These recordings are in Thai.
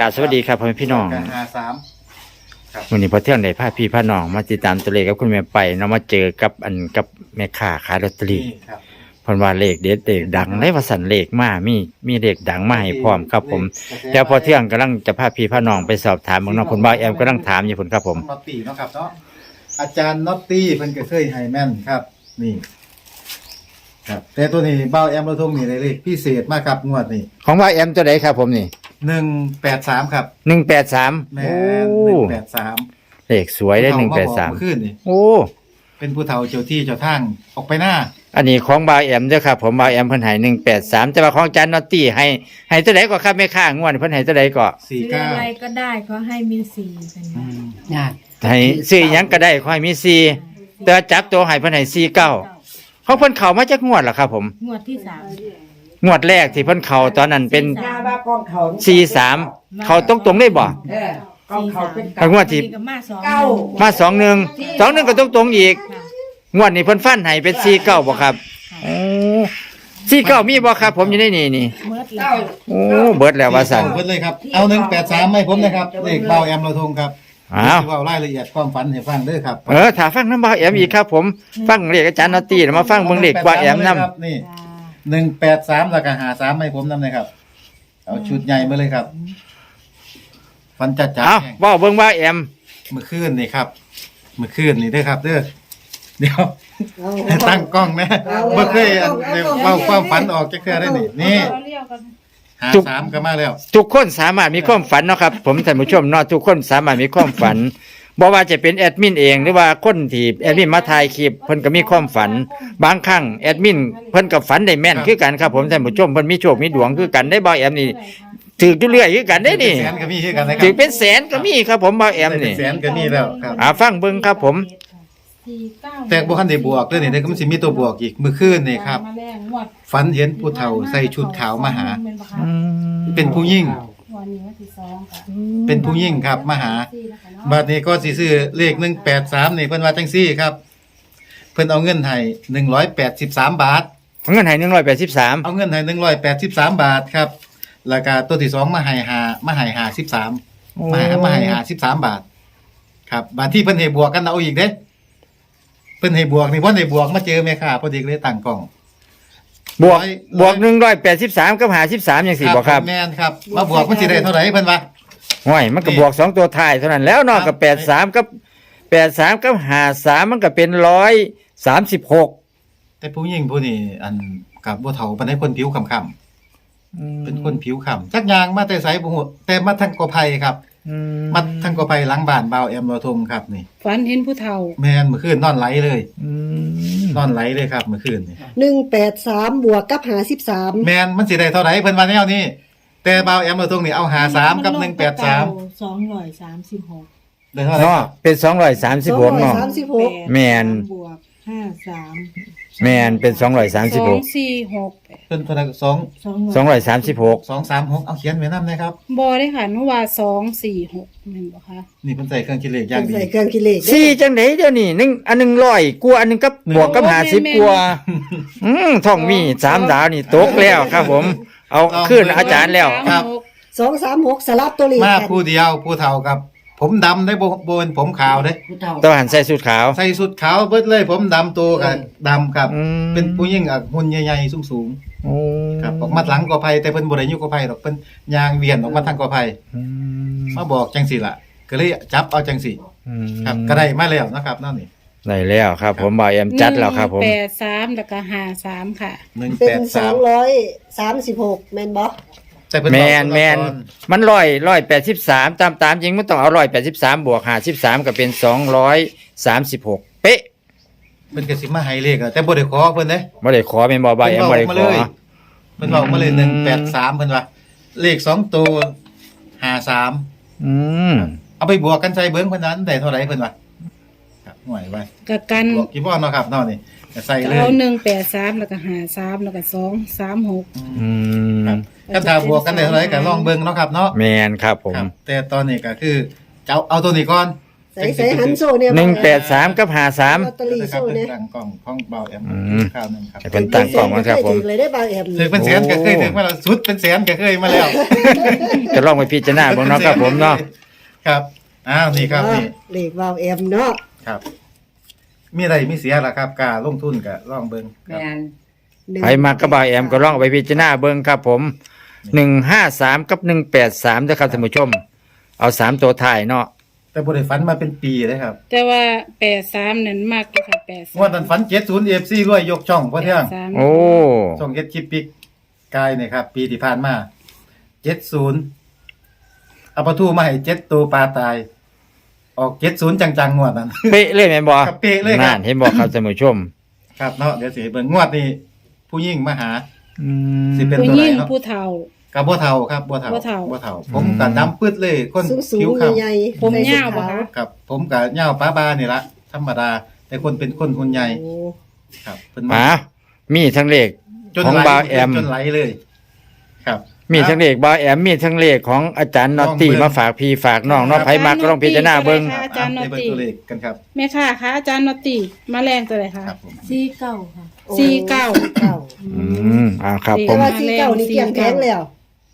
กราบสวัสดีครับพ่อแม่พี่น้องกันหาสามวันนี้พอเที่ยงในพาพี่พาน้องมาติดตามตัวเลขกับคุณแม่ไปเนาะมาเจอกับอันกับแม่ค้าขายลอตเตอรี่นี่ครับเพิ่นว่าเลขเด็ดเลขดังได้ว่าสันเลขมามีมีเลขดังมาให้พร้อมครับผมแต่พอเที่ยงกำลังจะพาพี่พาน้องไปสอบถามเมืองน้องผลบ่าวแอมกำลังถามอยู่พุ่นครับผมน็อตตี้เนาะครับเนาะอาจารย์น็อตตี้เพิ่นก็เคยให้แม่นครับ นี่ ครับ แต่ตัวนี้เบ้าแอมเราทงนี่ได้เลขพิเศษมากครับงวดนี้ของบ่าวแอมตัวไหนครับผมนี่ หนึ่งแปดสามครับหนึ่งแปดสามแม่โอ้หนึ่งแปดสามเลขสวยได้หนึ่งแปดสามขึ้นนี่โอ้ เป็นผู้เฒ่าเจ้าที่เจ้าทางออกไปหน้าอันนี้ของบ่าวแอมเด้อครับผมบ่าวแอมเพิ่นให้หนึ่งแปดสามแต่ว่าของอาจารย์นอตตี้ให้ให้ตัวไหนก็ครับแม่ค้างวดเพิ่นให้ตัวไหนก็สี่ซื้อเก้าอะไรก็ได้ก็ให้มีสี่กันนะญาติให้ซื้อหยังก็ได้ขอให้มีสี่แต่ว่าจับตัวให้เพิ่นให้สี่เก้าเขาเพิ่นเข้ามาจากงวดเหรอครับผม งวดที่สาม งวดแรกที่เพิ่นเข้าตอนนั้นเป็นหน้าว่ากองเขาสี่สามเขาตรงตรงๆได้บ่เออกองเขาเป็นเอางวดที่กับมาสองเก้า มาสองหนึ่งสองหนึ่งก็ตรงตรงๆอีกค่ะงวดนี้เพิ่นฟันให้เป็นสี่เก้าบ่ครับโอ้สี่เก้ามีบ่ครับ ผมอยู่ในนี่นี่เมื่อแล้เก้าวโอ้เบิดแล้วว่าสั่นเพิ่นเลยครับ เอาหนึ่งแปดสามให้ผมนะครับเลขเบ้าแอมเราทงครับอ้าวเดี๋ยสิเว้ารายละเอียดความฝันให้ฟังเด้อครับเออถ้าฟังน้ำบ่าวแอมอีกครับ ผมฟังเลขอาจารย์นอตตี้แล้วมาฟังเบิ่งเลขบ่าวแอมนํครับนี่ หนึ่งแปดสามแล้วก็หาสามให้ผมนำเลยครับ เอาชุดใหญ่มาเลยครับฟันจัดจัดเอ้าเว้าเบิ่งบ่าวแอมเมื่อคืนนี่ครับเมื่อคืนนี่เด้อครับเด้อเดี๋ยวให้ตั้งกล้องนะเมื่อเคยอันเดี๋ยวเว่าความฝันออกจะเคยได้นี่นี่หาสามก็มาแล้ว ทุกคนสามารถมีความฝันเนาะครับ ผมท่านผู้ชมเนาะทุกคนสามารถมีความฝัน บ่ว่าจะเป็นแอดมินเองหรือว่าคนที่แอดมินมาถ่ายคลิปเพิ่นก็มีความฝัน บางครั้งแอดมินเพิ่นก็ฝันได้แม่นคือกันครับผมท่านผู้ชมเพิ่นมีโชคมีดวงคือกันได้บ่าวแอมนี่ถืออยู่เรื่อยคือกันได้นี่ แสนก็มีคือกันนะครัถือเป็นแสนก็มีครับผมบ่าวแอมเป็นี่นแสนก็มีแล้วครับ อ่าฟังเบิ่งครับผมสี่เก้าแต่บ่คันได้บวกเด้อนี่เด้อก็มันสิมีตัวบวกอีกเมื่อคืนนี่ครับมาแรงงวดฝันเห็นผู้เฒ่าใส่ชุดขาวมาหา เป็นปะคะอืมเป็นผู้ยิ่ง วันนี้วันที่สองค่ะเป็นผู้ยิ่งครับมาหาสี่นะคะเนาะบัดนี้ก็สิซื้อเลข183นี่เพิ่นว่าจังซี่ครับ เพิ่นเอาเงินให้183 บาทเงินให้183เอาเงินให้183 บาทครับแล้วก็ตัวที่สองมาให้หามาให้หา13มาให้มาให้หา13 บาท ครับบาทที่เพิ่นให้บวกกันเอาอีกเด้ เพิ่นให้บวกนี่เพิ่นให้บวกมาเจอแม่ค้าพอดีก็เลยตั้งกล้อง บวกร้อยบวก183กับ53จังซี่บ่ครับแม่นครับมาบวกมันสิได้เท่าไหร่เพิ่นว่าห้อยมันก็บวกสองตัวท้ายเท่านั้นแล้วเนอกกับแปดสามกับแปดสามกับห้าสามมันก็เป็นร้อยสามสิบหกแต่ผู้หญิงผู้นี้อันกับบ่เฒ่าปานใดคนผิวค่ำๆเป็นคนผิวค่ำจักอย่างมาแต่ไสบ่ฮู้แต่มาทางกอไผ่ครับ มาทางกอไผ่หลังบ้านบ่าวแอมเราทงครับนี่ ฝันเห็นผู้เฒ่าแม่นเมื่อคืนนอนไหลเลยนอนไหลเลยครับเมื่อคืนนี่หนึ่งแปดสามบวกกับหาสิบสามแม่นมันสิได้เท่าไหร่เพิ่นว่าแนวนี้แต่บ่าวแอมเราทงนี่เอาหาสามกับ183สองร้อยสามสิบหกได้เท่าไหร่เนาะเป็นสองร้อยสามสิบหกเนาะ สามสิบหกแม่น บวกห้าสาม แมนเป็นสองร้อยสามสิบสอหงกสี่หกเพิ่นเท่าไหร่สองสองสองร้อยสามสิบหกสองสามหกเอาเขียนไว้นำนะครับ บอได้ค่ะเมื่อว่าสองสี่หกแม่นบ่คะนี่เพิ่นใส่เครื่องคิดเลขอย่างดี ใส่เครื่องคิดเลขสี่จังไหนเดี๋ยวนี้หนึ่งอันหนึ่งร้อยกลัวอันหนึ่งกับบวกกับห้าสิบกลัวอืมท่องมีสามดาวนี่ตกแล้วครับ ผม เอาขึ้นอาจารย์แล้ว ครับ สองสามหกสลับตัวเลขมากัน ผู้เดียวผู้เฒ่ากับ ผมดำได้บ่บ่เป็นผมขาวเด้ ผู้เฒ่าตัวหันใส่สูทขาว ใส่สุดขาวเบิดเลย ผมดำตัวกับดำครับ อืม เป็นผู้หญิงอะหุ่นใหญ่ๆสูงโอ้ๆครับออกมาหลังกอไผ่แต่เพิ่นบ่ได้อยู่กอไผ่ดอกเพิ่นยางเวียนออกมาทางกอไผ่อืมมาบอกจังซี่ล่ะ ก็เลยจับเอาจังซี่ครับ ก็ได้มาแล้วนะครับนั่นนี่ได้แล้วครับ ผมบ่าวแอมจัดแล้วครับ ผมแปดสามแล้วก็ห้าสามค่ะ เป็นสอง183ร้อยสามสิบหกแมนบอ แต่เพิ่นแมบอกนแมนมันร้อยร้อยแปดสิบสามตามตามจริงมันต้องเอาร้อยแปดสิบสามบวกห้าสิบสามก็เป็นสองร้อยสามสิบหกเป๊ะเพิ่นก็สิมาให้เลขอะแต่บ่ได้ขอเพิ่นเด้บ่ได้ขอเป็นบ่าวแอมบ่ได้ขอ เพิ่นบอกมาเลย183เพิ่นว่าเลขสองตัว53อืมเอาไปบวกกันใส่เบิ่งเพิ่นนั้นได้เท่าไหร่เพิ่นว่าครับหน่วยไว้กับกันบวกกี่บ่เนาะครับเนาะนี่ก็ ใส่เลยเอาหนึ่งแปดสามแล้วก็ห้าสามแล้วก็สองสามหกอืมครับถ้าถ้าบวกกันได้เท่าไหร่ก็ลองเบิ่งเนาะครับเนาะแมนครับผมครับแต่ตอนนี้ก็คือจะเอาเอาตัวนี้ก่อนใส่ใส่หันโซ่เนี่ยหนึ่งแปดสามกับหาสาม ลอตเตอรี่นะครับโซ่เป็เนี่ยนตั้งกล้องของเบาแอมอืม ข้าวหนึงครับให้เป็นตั้งกล้องก่อนครับผมถือเลยได้บางแอมถึงเป็นแสนก็เคยถึงมาแล้วสุดเป็นแสนก็เคยมาแล้วจะลองไปพิจารณาเบ้างเนาะครับผมเนาะครับอ้าวนี่ครับนี่เลขบางแอมเนาะครับ มีอะไรมีเสียล่ะครับการลงทุนก็ลองเบิ่งคแมรับนหนึ่งใครมากระบาแอมก็ลองเอาไปพิจารณาเบิ่งครับผมหนึ่งห้าสามกับหนึ่งแปดสามนะครับท่านผู้ชม เอาสามตัวถ่ายเนาะแต่บ่ได้ฝันมาเป็นปีเลยครับแต่ว่าแปดสามนั่นมากเลยค่ะแปดสามงวดนั้นฝัน70 FC รวยยกช่องพ่อเที่ยงสามโอ้ช่องเฮ็ดคลิปปิกกายนี่ครับ ปีที่ผ่านมา70เอาปลาทูมาให้7ตัวปลาตาย ออก70จังๆงวดนั้น เป๊ะเลยแม่นบ่ครับเป๊ะเลยครับ นั่นเห็นบอกครับท่านผู้ชมครับเนาะเดี๋ยวสิให้เบิ่งงวดนี้ผู้หญิงมาหา อืม สิเป็น ผู้ตัวไหนยิ่งเนาะผู้เฒ่า กับบ่เฒ่าครับบ่เฒ่าบ่เฒ่า บ่เฒ่า ผมก็ดำปึ๊ดเลยคนสูงสูผิวงขาวใหญ่ๆผมใส่ยาวชุดปะขคะ ครับ ผมก็เหย้าป้าบานี่ละธรรมดา แต่คนเป็นคนหุ่นใหญ่โอ้ครับเพิ่นหมามีทั้งเลข จนของไหลบาวแอม จนไหลเลย ครับ มีทั้งเลขบาวแอมมีทั้งเลขของอาจารย์นอตตี้มาฝากพี่ฝากน้องเนาะไผมาก็ลองพิจารณาเบิ่งอาจารย์นอตตี้เบิ่งตัวเลขกันครับแม่ค่ะคะอาจารย์นอตตี้มาแรงตัวไหนคะครับผมสี่เก้าค่ะสี่เก้า เก้าอืมอ่าครับผแต่ม ว่าสี่เก้านี่เกี่ยงแพงแล้ว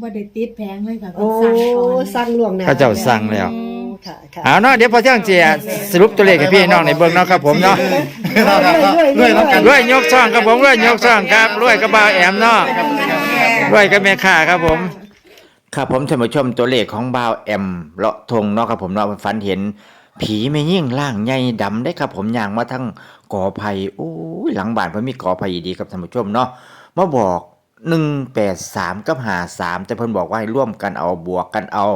บ่ได้ติดแพงเลยค่ะโอ้สั่งก่อนสั่งล่วงหน้าพระเจ้าสั่งแล้ว โอ้ค่ะค่ะเอาเนาะเดี๋ยวพอเที่ยงเจียสรุปตัวเลขให้พี่น้องในเบิ่งเนาะครับผมเนาะเราครับเนาะรวยแล้วกันรวยยกช่องครับผมรวยยกช่องครับรวยกับบาวแอมเนาะ รวยกับแม่ค้าครับผม ครับผมท่านผู้ชมตัวเลขของบ่าวแอมเลาะทงเนาะครับผมเนาะฝันเห็น ผีไม่ยิ่งร่างใหญ่ดำได้ครับ ผมย่างมาทั้งกอไผ่โอ้ยหลังบ้านเพิ่นมีกอไผ่ดีครับท่านผู้ชมเนาะมาบอก183กับ53แต่เพิ่นบอกว่าให้ร่วมกันเอาบวกกันเอา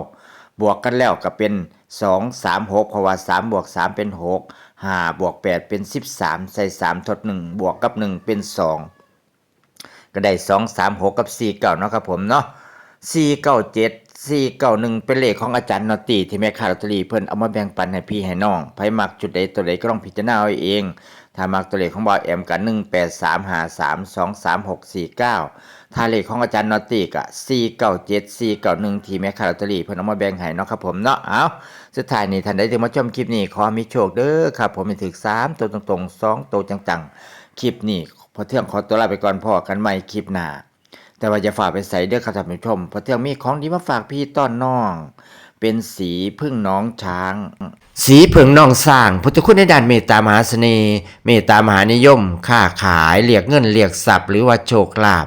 บวกกันแล้วก็เป็น2 3 6เพราะว่า3บวก3เป็น6 5บวก8เป็น13ใส่3ทด1บวกกับ1เป็น2 ก็ได้2 3 6กับ4เก่าเนาะครับผมเนาะ4 9 7 4 9 1เป็นเลขของอาจารย์นอตีที่แม่ค้าลอตเตอรี่เพิ่นเอามาแบ่งปันให้พี่ให้น้องไผมักจุดใดตัวใดก็ต้องพิจารณาเอาเอง ถ้ามักตัวเลขของบอยแอมกัน1 8 3 5 3 2 3 6 4 9ถ้าเลขของอาจารย์นอตตี้ก็4 9 7 4 9 1ที่แม่ค้าลอตเตอรี่เพิ่นเอามาแบ่งให้เนาะครับผมเนาะเอาสุดท้ายนี้ท่านใดที่มาชมคลิปนี้ขอมีโชคเด้อครับผมให้ถึก3ตัวตรงๆ2ตัวจังๆคลิปนี้ พอเที่ยงขอตัวลาไปก่อนพ่อกันใหม่คลิปหน้าแต่ว่าจะฝากไปใส่เด้อครับท่านผู้ชมพอเที่ยงมีของดีมาฝากพี่ต้อนน้อง เป็นสีพึ่งน้องช้าง สีพึ่งน้องสร้างพุทธคุณในด้านเมตตามหาเสน่ห์เมตตามหานิยม ค้าขายเรียกเงินเรียกทรัพย์หรือว่าโชคลาภ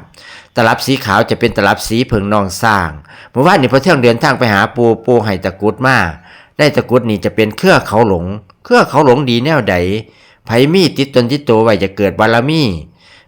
ตลับสีขาวจะเป็นตลับสีพึ่งน้องสร้างเมื่อวานนี้พอเที่ยงเดินทางไปหาปูปูไห้ตะกุดมาได้ตะกุดนี่จะเป็นเครือเขาหลง เครือเขาหลงดีแนวใดไผมีติดตนติดตัวไว้จะเกิดบารมี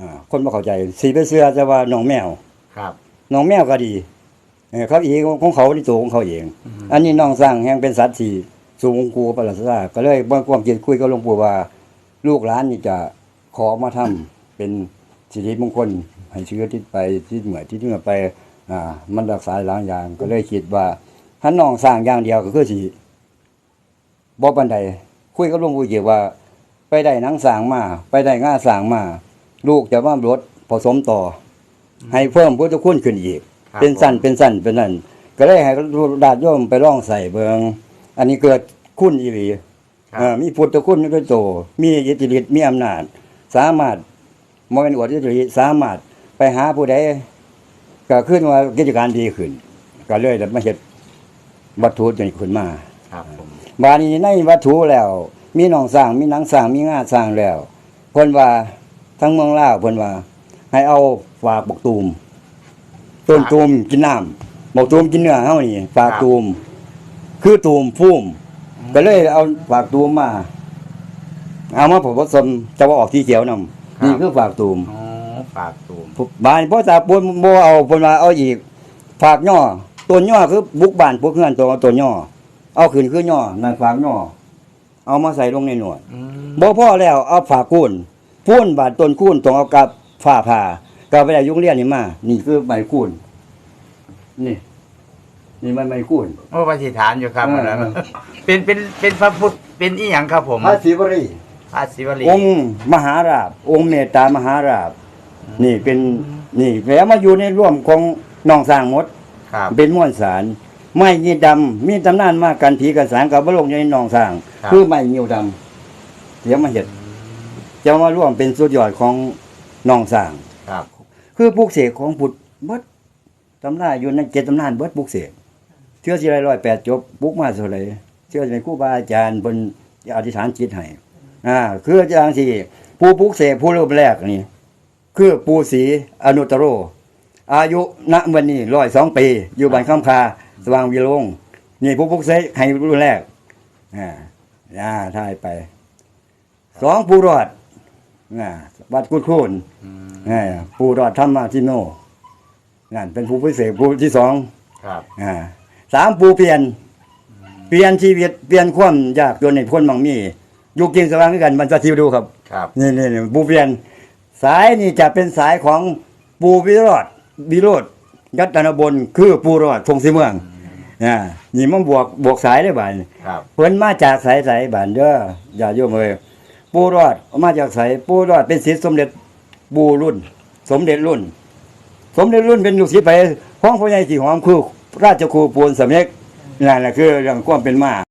อ่าคนบ่เข้าใจสีไปเสื้อจะว่าหนองแมวครับหนองแมวก็ดีเออเขาอีกของเขาที่ตัวของเขาเองอันนี้หนองสร้างแห่งเป็นสัตว์ที่สูงกูประหลาดซาก็เลยบ่ความคิดคุยกับหลวงปู่ว่า ลูกหลานนี่จะขอมาทำเป็นสิริมงคล ให้เชื้อที่ไปที่เหมือนที่เหมือนไป อ่า มันรักษาหลายอย่างก็เลยคิดว่าถ้าน้องสร้างอย่างเดียวก็คือสิบ่ปานใดคุยกับหลวงปู่เกี่ยวว่า ไปได้หนังสร้างมา ไปได้ง่าสร้างมา ลูกจะว่ารถผสมต่อ ให้เพิ่มพุทธคุณขึ้นอีกเป็นสั้นเป็นสั้นเป็นนั่นก็เลยให้ดาดโยมไปลองใส่เบิงอันนี้เกิดคุณอีหลีเอ่อมีพุทธคุณด้วยโตมีอิทธิฤทธิ์มีอำนาจ สามารถมเป็นอวดอิทธิฤทธิ์สามารถไปหาผู้ใดก็ขึ้นว่ากิจการดีขึ้น ก็เลยได้มาเฮ็ดวัตถุนี้ขึ้นมา ครับผม บาดนี้ในวัตถุแล้ว มีหนองสร้างมีหนังสร้างมีงาสร้างแล้วเพิ่นว่า ทั้งเมืองลาวเพิ่นว่า ให้เอาฝากบักตูม ต้นตูมกินน้ำบักตูมกินเนื้อเฮานี่ฝากตูม คือตูมพุ่มก็เลยเอาฝากตูมมา เอามาผสมจะว่าออกที่เขียวนำนี่คือฝากตูมอ๋อฝากตูมบ้านพ่อตาปูนบ่เอาเพิ่นว่าเอาอีกฝากย่อต้นย่อคือบุกบ้านพวกเฮือนตัวต้นย่อเอาขึ้นคือย่อนั่นฝากย่อเอามาใส่ลงในหนวดอืมบ่พอแล้วเอาฝากคูน พูนบาดต้นคูนต้องเอากับฝ้าผ่าก็ไปได้ยุงเรียนนี่มา นี่คือใบคูนนี่ นี่มันใบคูน โอ้ปฏิฐานอยู่ครับเอออันนั้นเป็นเป็นเป็นพระพุทธเป็นอีหยังครับผมพระศิวรีพระศิวลีองค์มหาราบ องค์เมตตามหาราบ นี่เป็นนี่แล้วมาอยู่ในร่วมของน้องสร้างหมด ครับ เป็นม้วนสาร ไม้ยีดำมีตำนานมากกันผีกันสางกับบลงอยู่ในหนองสร้าง ครับ คือไม้ยิวดำเดี๋ยวมาเห็ด จะมาร่วมเป็นสุดยอดของหนองสร้าง ครับ คือปลูกเสกของพุทธเบิดตำนานอยู่ในเจ็ดตำนานเบิดปลูกเสกเชื่อสิไรร้อยแปดจบปลูกมาเท่าไหรเชื่อเป็นครูบาอาจารย์บนอธิษฐานจิตให้อ่าคืออย่างที่ผู้ปลูกเสกผู้รูปแรกนี่คือปูศรีอนุตตโร อายุณวันนี้ร้อยสองปี อยู่บ้านข้ามคาสว่างวิโรงนี่ผู้พุกเสกให้รุ่นแรกอ่าอ่าถ่ายไปสองปูรอด อ่าวัดกุดคูนอ่าปูรอดธรรมาทิโนนั่นเป็นผู้พิเศษผู้ที่สองครับอ่าสามปูเปลี่ยน เปลี่ยนชีวิตเปลี่ยนความยากจนในพ้นบางมีอยู่กินสว่างด้วยกันมันจะทิวดูครับครับนี่นี่นี่ปูเปลี่ยน สายนี่จะเป็นสายของปูวิโรธวิโรธยัตนบนคือปูรอดทงสีเมืองอ่านี่มันบวกบวกสายได้บ่ายครับเพิ่นมาจากสายสายบานเด้ออย่าโยมเอ้ย ปูรอดมาจากสายปูรอดเป็นศิษย์สมเด็จปูรุ่น สมเด็จรุ่น สมเด็จรุ่นเป็นลูกศิษย์ไปห้องพ่อใหญ่สีหอมคือราชครูปูนสำเด็จนั่นแหละคือเรื่องความเป็นมา